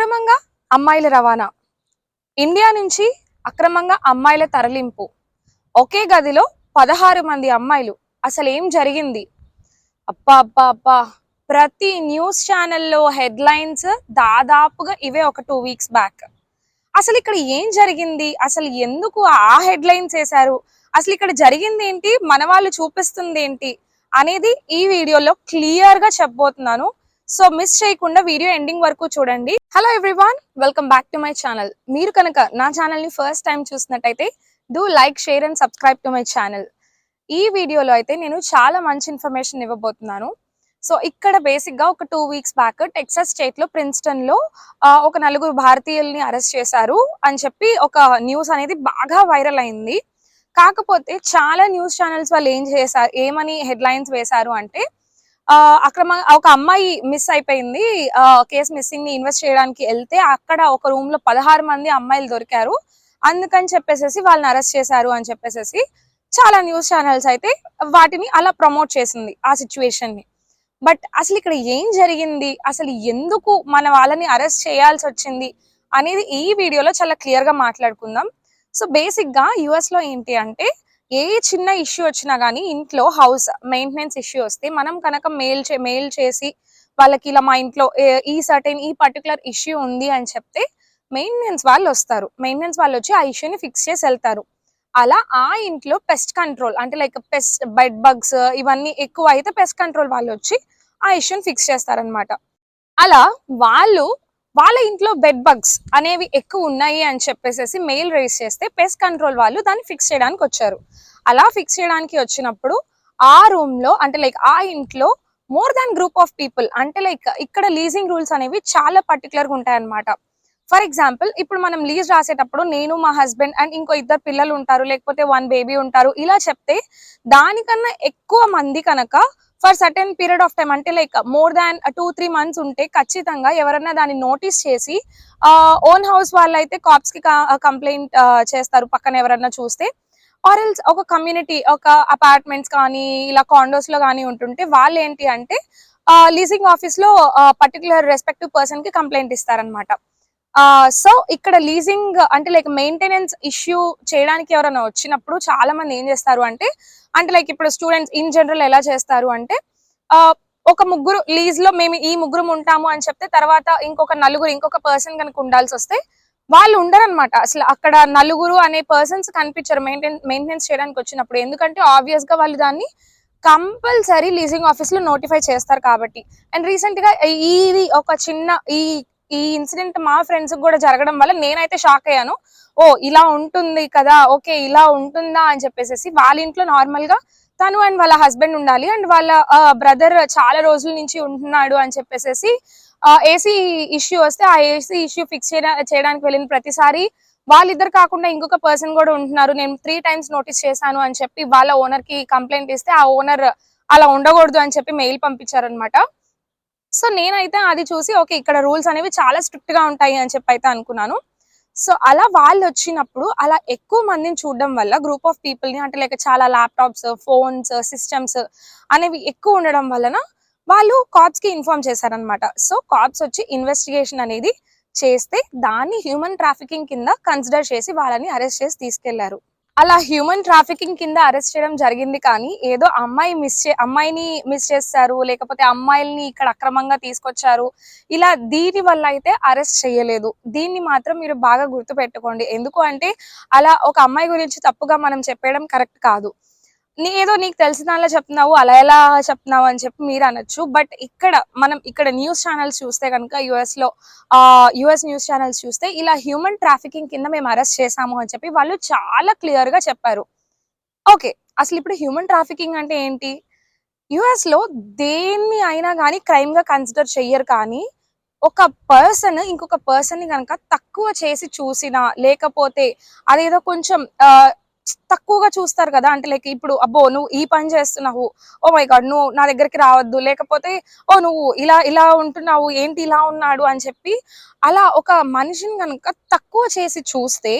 అక్రమంగా అమ్మాయిల రవాణా. ఇండియా నుంచి అక్రమంగా అమ్మాయిల తరలింపు. ఒకే గదిలో పదహారు మంది అమ్మాయిలు. అసలు ఏం జరిగింది? అబ్బా అబ్బా అబ్బా. ప్రతి న్యూస్ ఛానల్లో హెడ్లైన్స్ దాదాపుగా ఇవే ఒక టూ వీక్స్ బ్యాక్. అసలు ఇక్కడ ఏం జరిగింది? అసలు ఎందుకు ఆ హెడ్లైన్స్ వేశారు? అసలు ఇక్కడ జరిగింది ఏంటి? మన వాళ్ళు చూపిస్తుంది ఏంటి? అనేది ఈ వీడియోలో క్లియర్గా చెప్పబోతున్నాను. సో మిస్ చేయకుండా వీడియో ఎండింగ్ వరకు చూడండి. Hello everyone welcome back to my channel మీరు కనుక నా ఛానల్ని ఫస్ట్ టైం చూసినట్టయితే do like share and subscribe to my channel ఈ వీడియోలో అయితే నేను చాలా మంచి ఇన్ఫర్మేషన్ ఇవ్వబోతున్నాను. సో ఇక్కడ బేసిక్గా ఒక టూ వీక్స్ బ్యాక్ టెక్సాస్ స్టేట్లో ప్రిన్స్టన్లో ఒక నలుగురు భారతీయుల్ని అరెస్ట్ చేశారు అని చెప్పి ఒక న్యూస్ అనేది బాగా వైరల్ అయింది. కాకపోతే చాలా న్యూస్ ఛానల్స్ వాళ్ళు ఏం చేశారు ఏమని హెడ్లైన్స్ వేశారు అంటే అక్రమ ఒక అమ్మాయి మిస్ అయిపోయింది. కేసు మిస్సింగ్ని ఇన్వెస్ట్ చేయడానికి వెళ్తే అక్కడ ఒక రూమ్లో పదహారు మంది అమ్మాయిలు దొరికారు. అందుకని చెప్పేసి వాళ్ళని అరెస్ట్ చేశారు అని చెప్పేసి చాలా న్యూస్ ఛానల్స్ అయితే వాటిని అలా ప్రమోట్ చేసింది ఆ సిచ్యువేషన్ని. బట్ అసలు ఇక్కడ ఏం జరిగింది? అసలు ఎందుకు మన వాళ్ళని అరెస్ట్ చేయాల్సి వచ్చింది? అనేది ఈ వీడియోలో చాలా క్లియర్గా మాట్లాడుకుందాం. సో బేసిక్గా యుఎస్లో ఏంటి అంటే ఏ చిన్న ఇష్యూ వచ్చినా కానీ ఇంట్లో హౌస్ మెయింటెనెన్స్ ఇష్యూ వస్తే మనం కనుక మెయిల్ చే మెయిల్ చేసి వాళ్ళకి ఇలా మా ఇంట్లో ఈ సర్టెన్ ఈ పర్టికులర్ ఇష్యూ ఉంది అని చెప్తే మెయింటెనెన్స్ వాళ్ళు వస్తారు. మెయింటెనెన్స్ వాళ్ళు వచ్చి ఆ ఇష్యూని ఫిక్స్ చేసి వెళ్తారు. అలా ఆ ఇంట్లో పెస్ట్ కంట్రోల్ అంటే లైక్ పెస్ట్ బెడ్ బగ్స్ ఇవన్నీ ఎక్కువ అయితే పెస్ట్ కంట్రోల్ వాళ్ళు వచ్చి ఆ ఇష్యూని ఫిక్స్ చేస్తారనమాట అలా వాళ్ళు వాళ్ళ ఇంట్లో బెడ్ బగ్స్ అనేవి ఎక్కువ ఉన్నాయి అని చెప్పేసి మెయిల్ రేస్ చేస్తే పెస్ట్ కంట్రోల్ వాళ్ళు దాన్ని ఫిక్స్ చేయడానికి వచ్చారు. అలా ఫిక్స్ చేయడానికి వచ్చినప్పుడు ఆ రూమ్లో అంటే లైక్ ఆ ఇంట్లో more than group of people అంటే లైక్ ఇక్కడ లీజింగ్ రూల్స్ అనేవి చాలా పర్టికులర్గా ఉంటాయన్నమాట. ఫర్ ఎగ్జాంపుల్ ఇప్పుడు మనం లీజ్ రాసేటప్పుడు నేను మా హస్బెండ్ అండ్ ఇంకో ఇద్దరు పిల్లలు ఉంటారు లేకపోతే వన్ బేబీ ఉంటారు ఇలా చెప్తే దానికన్నా ఎక్కువ మంది కనుక for certain period of time అంటే like more than two three months ఉంటే ఖచ్చితంగా ఎవరైనా దాన్ని నోటీస్ చేసి ఓన్ హౌస్ వాళ్ళైతే కాప్స్కి కంప్లైంట్ చేస్తారు పక్కన ఎవరైనా చూస్తే. ఆర్ ఎల్స్ ఒక కమ్యూనిటీ ఒక అపార్ట్మెంట్స్ కానీ ఇలా కాండోస్లో కానీ ఉంటుంటే వాళ్ళు ఏంటి అంటే లీజింగ్ ఆఫీస్లో పర్టికులర్ రెస్పెక్టివ్ పర్సన్కి కంప్లైంట్ ఇస్తారనమాట సో ఇక్కడ లీజింగ్ అంటే లైక్ మెయింటెనెన్స్ ఇష్యూ చేయడానికి ఎవరైనా వచ్చినప్పుడు చాలా మంది ఏం చేస్తారు అంటే అంటే లైక్ ఇప్పుడు స్టూడెంట్స్ ఇన్ జనరల్ ఎలా చేస్తారు అంటే ఆ, ఒక ముగ్గురు లీజ్లో మేము ఈ ముగ్గురు ఉంటాము అని చెప్తే తర్వాత ఇంకొక నలుగురు ఇంకొక పర్సన్ కనుక ఉండాల్సి వస్తే వాళ్ళు ఉండరనమాట అసలు అక్కడ నలుగురు అనే పర్సన్స్ కనిపించరు మెయింటెన్ మెయింటెనెన్స్ చేయడానికి వచ్చినప్పుడు. ఎందుకంటే ఆబ్వియస్గా వాళ్ళు దాన్ని కంపల్సరీ లీజింగ్ ఆఫీస్లో నోటిఫై చేస్తారు కాబట్టి. అండ్ రీసెంట్గా ఈ ఒక చిన్న ఈ ఈ ఇన్సిడెంట్ మా ఫ్రెండ్స్ కూడా జరగడం వల్ల నేనైతే షాక్ అయ్యాను. ఓ ఇలా ఉంటుంది కదా ఓకే ఇలా ఉంటుందా అని చెప్పేసి వాళ్ళ ఇంట్లో నార్మల్గా తను అండ్ వాళ్ళ హస్బెండ్ ఉండాలి అండ్ వాళ్ళ బ్రదర్ చాలా రోజుల నుంచి ఉంటున్నాడు అని చెప్పేసి ఏసీ ఇష్యూ వస్తే ఆ ఏసీ ఇష్యూ ఫిక్స్ చేయడానికి వెళ్ళిన ప్రతిసారి వాళ్ళిద్దరు కాకుండా ఇంకొక పర్సన్ కూడా ఉంటున్నారు. నేను త్రీ టైమ్స్ నోటీస్ చేశాను అని చెప్పి వాళ్ళ ఓనర్కి కంప్లైంట్ ఇస్తే ఆ ఓనర్ అలా ఉండకూడదు అని చెప్పి మెయిల్ పంపించారనమాట సో నేనైతే అది చూసి ఓకే ఇక్కడ రూల్స్ అనేవి చాలా స్ట్రిక్ట్గా ఉంటాయి అని చెప్పి అయితే అనుకున్నాను. సో అలా వాళ్ళు వచ్చినప్పుడు అలా ఎక్కువ మందిని చూడడం వల్ల గ్రూప్ ఆఫ్ పీపుల్ని అంటే లైక్ చాలా ల్యాప్టాప్స్ ఫోన్స్ సిస్టమ్స్ అనేవి ఎక్కువ ఉండడం వలన వాళ్ళు కాప్స్కి ఇన్ఫార్మ్ చేశారనమాట సో కాప్స్ వచ్చి ఇన్వెస్టిగేషన్ అనేది చేస్తే దాన్ని హ్యూమన్ ట్రాఫికింగ్ కింద కన్సిడర్ చేసి వాళ్ళని అరెస్ట్ చేసి తీసుకెళ్ళారు. అలా హ్యూమన్ ట్రాఫికింగ్ కింద అరెస్ట్ చేయడం జరిగింది కానీ ఏదో అమ్మాయి మిస్ చే అమ్మాయిని మిస్ చేస్తారు లేకపోతే అమ్మాయిల్ని ఇక్కడ అక్రమంగా తీసుకొచ్చారు. ఇలా దీని వల్ల అయితే అరెస్ట్ చేయలేదు. దీన్ని మాత్రం మీరు బాగా గుర్తు పెట్టుకోండి ఎందుకు అంటే అలా ఒక అమ్మాయి గురించి తప్పుగా మనం చెప్పడం కరెక్ట్ కాదు. నీ ఏదో నీకు తెలిసిన దానిలో చెప్తున్నావు అలా ఎలా చెప్తున్నావు అని చెప్పి మీరు అనొచ్చు. బట్ ఇక్కడ మనం ఇక్కడ న్యూస్ ఛానల్స్ చూస్తే కనుక యుఎస్లో యుఎస్ న్యూస్ ఛానల్స్ చూస్తే ఇలా హ్యూమన్ ట్రాఫికింగ్ కింద మేము అరెస్ట్ చేసాము అని చెప్పి వాళ్ళు చాలా క్లియర్గా చెప్పారు. ఓకే అసలు ఇప్పుడు హ్యూమన్ ట్రాఫికింగ్ అంటే ఏంటి? యుఎస్లో దేన్ని అయినా కానీ క్రైమ్గా కన్సిడర్ చెయ్యరు కానీ ఒక పర్సన్ ఇంకొక పర్సన్ని కనుక తక్కువ చేసి చూసినా లేకపోతే అదేదో కొంచెం తక్కువగా చూస్తారు కదా. అంటే లైక్ ఇప్పుడు అబ్బో నువ్వు ఈ పని చేస్తున్నావు. ఓ మై గాడ్ నువ్వు నా దగ్గరికి రావద్దు. లేకపోతే ఓ నువ్వు ఇలా ఇలా ఉంటున్నావు. ఏంటి ఇలా ఉన్నాడు అని చెప్పి అలా ఒక మనిషిని కనుక తక్కువ చేసి చూస్తే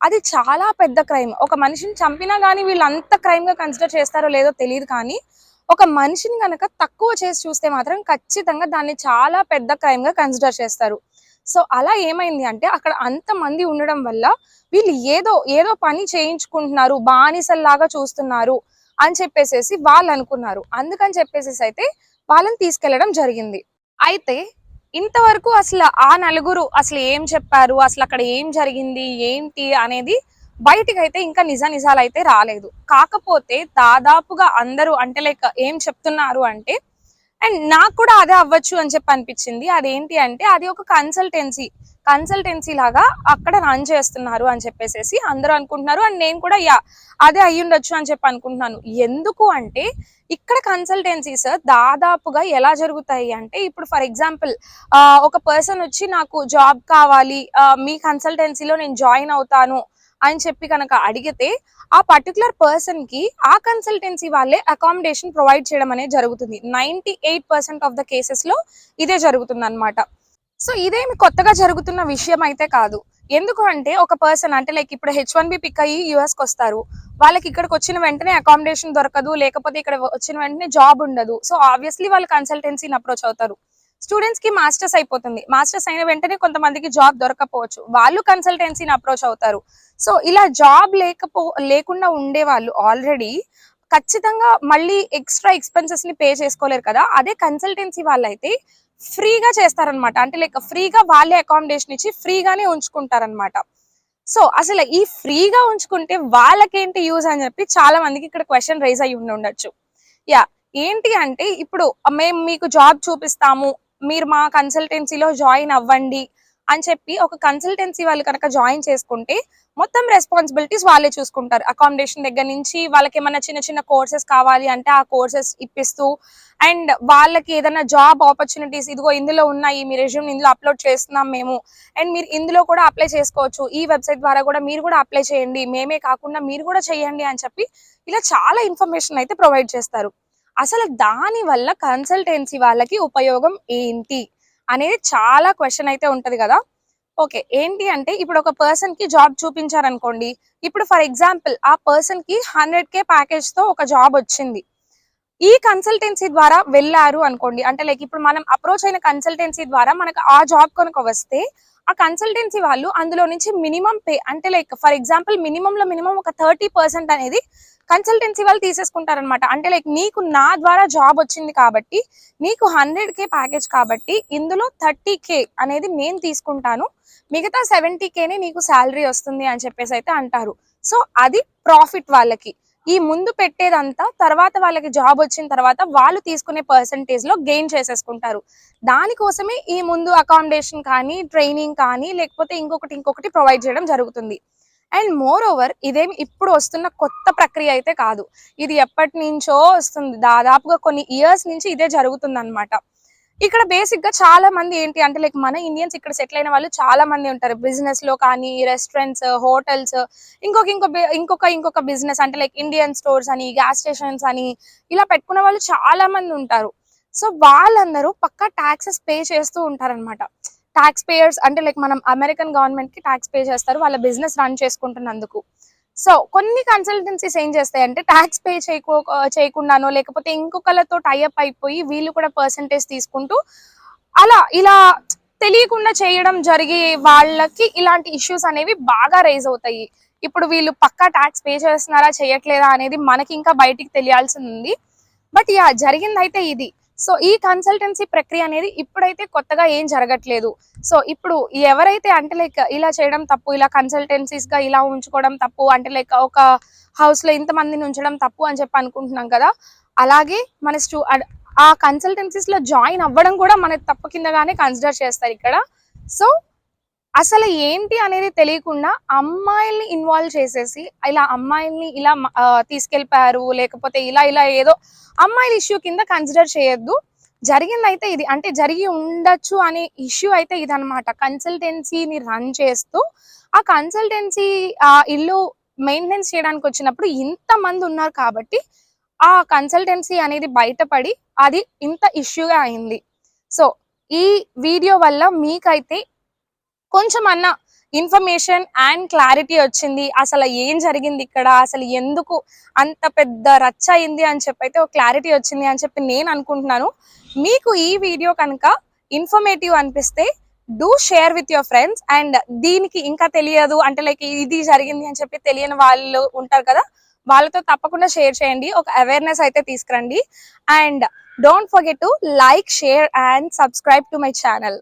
అది చాలా పెద్ద క్రైమ్. ఒక మనిషిని చంపినా కానీ వీళ్ళు అంత క్రైమ్గా కన్సిడర్ చేస్తారో లేదో తెలియదు కానీ ఒక మనిషిని కనుక తక్కువ చేసి చూస్తే మాత్రం ఖచ్చితంగా దాన్ని చాలా పెద్ద క్రైమ్గా కన్సిడర్ చేస్తారు. సో అలా ఏమైంది అంటే అక్కడ అంతమంది ఉండడం వల్ల వీళ్ళు ఏదో ఏదో పని చేయించుకుంటున్నారు బానిసల్లాగా చూస్తున్నారు అని చెప్పేసేసి వాళ్ళు అనుకున్నారు. అందుకని చెప్పేసి అయితే వాళ్ళని తీసుకెళ్ళడం జరిగింది. అయితే ఇంతవరకు అసలు ఆ నలుగురు అసలు ఏం చెప్పారు అసలు అక్కడ ఏం జరిగింది ఏంటి అనేది బయటికి అయితే ఇంకా నిజ నిజాలు అయితే రాలేదు. కాకపోతే దాదాపుగా అందరూ అంటే లైక్ ఏం చెప్తున్నారు అంటే అండ్ నాకు కూడా అదే అవ్వచ్చు అని చెప్పి అనిపించింది. అదేంటి అంటే అది ఒక కన్సల్టెన్సీ కన్సల్టెన్సీ లాగా అక్కడ రన్ చేస్తున్నారు అని చెప్పేసి అందరూ అనుకుంటున్నారు. అండ్ నేను కూడా యా అదే అయ్యుండొచ్చు అని చెప్పి అనుకుంటున్నాను. ఎందుకు అంటే ఇక్కడ కన్సల్టెన్సీస్ దాదాపుగా ఎలా జరుగుతాయి అంటే ఇప్పుడు ఫర్ ఎగ్జాంపుల్ ఒక పర్సన్ వచ్చి నాకు జాబ్ కావాలి మీ కన్సల్టెన్సీలో నేను జాయిన్ అవుతాను అని చెప్పి కనుక అడిగితే ఆ పర్టికులర్ పర్సన్కి ఆ కన్సల్టెన్సీ వాళ్ళే అకామిడేషన్ ప్రొవైడ్ చేయడం అనేది జరుగుతుంది. Ninety eight percent of the కేసెస్లో ఇదే జరుగుతుంది అనమాట సో ఇదేమి కొత్తగా జరుగుతున్న విషయం అయితే కాదు. ఎందుకు అంటే ఒక పర్సన్ అంటే లైక్ ఇప్పుడు హెచ్ వన్ బి పిక్ అయ్యి యుఎస్కి వస్తారు. వాళ్ళకి ఇక్కడికి వచ్చిన వెంటనే అకామిడేషన్ దొరకదు. లేకపోతే ఇక్కడ వచ్చిన వెంటనే జాబ్ ఉండదు. సో ఆబ్వియస్లీ వాళ్ళు కన్సల్టెన్సీని అప్రోచ్ అవుతారు. స్టూడెంట్స్కి మాస్టర్స్ అయిపోతుంది. మాస్టర్స్ అయిన వెంటనే కొంతమందికి జాబ్ దొరకపోవచ్చు. వాళ్ళు కన్సల్టెన్సీని అప్రోచ్ అవుతారు. సో ఇలా జాబ్ లేకపో లేకుండా ఉండే వాళ్ళు ఆల్రెడీ ఖచ్చితంగా మళ్ళీ ఎక్స్ట్రా ఎక్స్పెన్సెస్ని పే చేసుకోలేరు కదా. అదే కన్సల్టెన్సీ వాళ్ళైతే ఫ్రీగా చేస్తారనమాట అంటే లైక్ ఫ్రీగా వాళ్ళే అకామిడేషన్ ఇచ్చి ఫ్రీగానే ఉంచుకుంటారనమాట సో అసలు ఈ ఫ్రీగా ఉంచుకుంటే వాళ్ళకేంటి యూజ్ అని చెప్పి చాలా మందికి ఇక్కడ క్వశ్చన్ రైజ్ అయ్యి ఉండి ఉండొచ్చు. యా ఏంటి అంటే ఇప్పుడు మేము మీకు జాబ్ చూపిస్తాము మీరు మా కన్సల్టెన్సీలో జాయిన్ అవ్వండి అని చెప్పి ఒక కన్సల్టెన్సీ వాళ్ళు కనుక జాయిన్ చేసుకుంటే మొత్తం రెస్పాన్సిబిలిటీస్ వాళ్ళే చూసుకుంటారు. అకామిడేషన్ దగ్గర నుంచి వాళ్ళకి ఏమైనా చిన్న చిన్న కోర్సెస్ కావాలి అంటే ఆ కోర్సెస్ ఇప్పిస్తూ అండ్ వాళ్ళకి ఏదైనా జాబ్ ఆపర్చునిటీస్ ఇదిగో ఇందులో ఉన్నాయి మీ రెజ్యూమ్ ఇందులో అప్లోడ్ చేస్తున్నాం మేము అండ్ మీరు ఇందులో కూడా అప్లై చేసుకోవచ్చు. ఈ వెబ్సైట్ ద్వారా కూడా మీరు కూడా అప్లై చేయండి. మేమే కాకుండా మీరు కూడా చేయండి అని చెప్పి ఇలా చాలా ఇన్ఫర్మేషన్ అయితే ప్రొవైడ్ చేస్తారు. అసలు దాని వల్ల కన్సల్టెన్సీ వాళ్ళకి ఉపయోగం ఏంటి? అనేది చాలా క్వశ్చన్ అయితే ఉంటది కదా. ఓకే ఏంటి అంటే ఇప్పుడు ఒక పర్సన్కి జాబ్ చూపించారనుకోండి. ఇప్పుడు ఫర్ ఎగ్జాంపుల్ ఆ పర్సన్కి హండ్రెడ్ కే ప్యాకేజ్తో ఒక జాబ్ వచ్చింది. ఈ కన్సల్టెన్సీ ద్వారా వెళ్ళారు అనుకోండి. అంటే లైక్ ఇప్పుడు మనం అప్రోచ్ అయిన కన్సల్టెన్సీ ద్వారా మనకు ఆ జాబ్ కనుక వస్తే ఆ కన్సల్టెన్సీ వాళ్ళు అందులో నుంచి మినిమం పే అంటే లైక్ ఫర్ ఎగ్జాంపుల్ మినిమం లో మినిమం ఒక థర్టీ పర్సెంట్ అనేది కన్సల్టెన్సీ వాళ్ళు తీసేసుకుంటారనమాట అంటే లైక్ నీకు నా ద్వారా జాబ్ వచ్చింది కాబట్టి నీకు హండ్రెడ్ కే ప్యాకేజ్ కాబట్టి ఇందులో థర్టీ కే అనేది నేను తీసుకుంటాను. మిగతా సెవెంటీ కేనే నీకు శాలరీ వస్తుంది అని చెప్పేసి అయితే అంటారు. సో అది ప్రాఫిట్ వాళ్ళకి. ఈ ముందు పెట్టేదంతా తర్వాత వాళ్ళకి జాబ్ వచ్చిన తర్వాత వాళ్ళు తీసుకునే పర్సంటేజ్లో గెయిన్ చేసేసుకుంటారు. దానికోసమే ఈ ముందు అకామిడేషన్ కానీ ట్రైనింగ్ కానీ లేకపోతే ఇంకొకటి ఇంకొకటి ప్రొవైడ్ చేయడం జరుగుతుంది. అండ్ మోర్ ఓవర్ ఇదేమి ఇప్పుడు వస్తున్న కొత్త ప్రక్రియ అయితే కాదు. ఇది ఎప్పటి నుంచో వస్తుంది. దాదాపుగా కొన్ని ఇయర్స్ నుంచి ఇదే జరుగుతుంది అనమాట ఇక్కడ బేసిక్గా చాలా మంది ఏంటి అంటే లైక్ మన ఇండియన్స్ ఇక్కడ సెటిల్ అయిన వాళ్ళు చాలా మంది ఉంటారు. బిజినెస్లో కానీ రెస్టారెంట్స్ హోటల్స్ ఇంకొక ఇంకో ఇంకొక ఇంకొక బిజినెస్ అంటే లైక్ ఇండియన్ స్టోర్స్ అని గ్యాస్ స్టేషన్స్ అని ఇలా పెట్టుకున్న వాళ్ళు చాలా మంది ఉంటారు. సో వాళ్ళందరూ పక్కా ట్యాక్సెస్ పే చేస్తూ ఉంటారన్నమాట. ట్యాక్స్ పేయర్స్ అంటే లైక్ మనం అమెరికన్ గవర్నమెంట్కి ట్యాక్స్ పే చేస్తారు. వాళ్ళ బిజినెస్ రన్ చేసుకుంటున్నందుకు. సో కొన్ని కన్సల్టెన్సీస్ ఏం చేస్తాయి అంటే ట్యాక్స్ పే చేయకో చేయకుండానో లేకపోతే ఇంకొకళ్ళతో టైఅప్ అయిపోయి వీళ్ళు కూడా పర్సంటేజ్ తీసుకుంటూ అలా ఇలా తెలియకుండా చేయడం జరిగే వాళ్ళకి ఇలాంటి ఇష్యూస్ అనేవి బాగా రైజ్ అవుతాయి. ఇప్పుడు వీళ్ళు పక్కా ట్యాక్స్ పే చేస్తున్నారా చేయట్లేదా అనేది మనకి ఇంకా బయటికి తెలియాల్సి ఉంది. బట్ యా జరిగిందైతే ఇది. సో ఈ కన్సల్టెన్సీ ప్రక్రియ అనేది ఇప్పుడైతే కొత్తగా ఏం జరగట్లేదు. సో ఇప్పుడు ఎవరైతే అంటే లైక్ ఇలా చేయడం తప్పు ఇలా కన్సల్టెన్సీస్గా ఇలా ఉంచుకోవడం తప్పు అంటే లైక్ ఒక హౌస్లో ఇంత మందిని ఉంచడం తప్పు అని చెప్పి అనుకుంటున్నాం కదా అలాగే మన స్టూ అడ్- ఆ కన్సల్టెన్సీస్లో జాయిన్ అవ్వడం కూడా మన తప్పు కిందగానే కన్సిడర్ చేస్తారు ఇక్కడ. సో అసలు ఏంటి అనేది తెలియకుండా అమ్మాయిల్ని ఇన్వాల్వ్ చేసేసి ఇలా అమ్మాయిల్ని ఇలా తీసుకెళ్ళిపోయారు లేకపోతే ఇలా ఇలా ఏదో అమ్మాయిల ఇష్యూ కింద కన్సిడర్ చేయొద్దు. జరిగిందైతే ఇది అంటే జరిగి ఉండొచ్చు అనే ఇష్యూ అయితే ఇదన్నమాట. కన్సల్టెన్సీని రన్ చేస్తూ ఆ కన్సల్టెన్సీ ఆ ఇల్లు మెయింటెనెన్స్ చేయడానికి వచ్చినప్పుడు ఇంత మంది ఉన్నారు కాబట్టి ఆ కన్సల్టెన్సీ అనేది బయటపడి అది ఇంత ఇష్యూగా అయింది. సో ఈ వీడియో వల్ల మీకైతే కొంచెం అన్న ఇన్ఫర్మేషన్ అండ్ క్లారిటీ వచ్చింది అసలు ఏం జరిగింది ఇక్కడ అసలు ఎందుకు అంత పెద్ద రచ్చ అయింది అని చెప్పి అయితే ఒక క్లారిటీ వచ్చింది అని చెప్పి నేను అనుకుంటున్నాను. మీకు ఈ వీడియో కనుక ఇన్ఫర్మేటివ్ అనిపిస్తే do share with your friends and దీనికి ఇంకా తెలియదు అంటే లైక్ ఇది జరిగింది అని చెప్పి తెలియని వాళ్ళు ఉంటారు కదా వాళ్ళతో తప్పకుండా షేర్ చేయండి ఒక అవేర్నెస్ అయితే తీసుకురండి. And don't forget to like share and subscribe to my channel.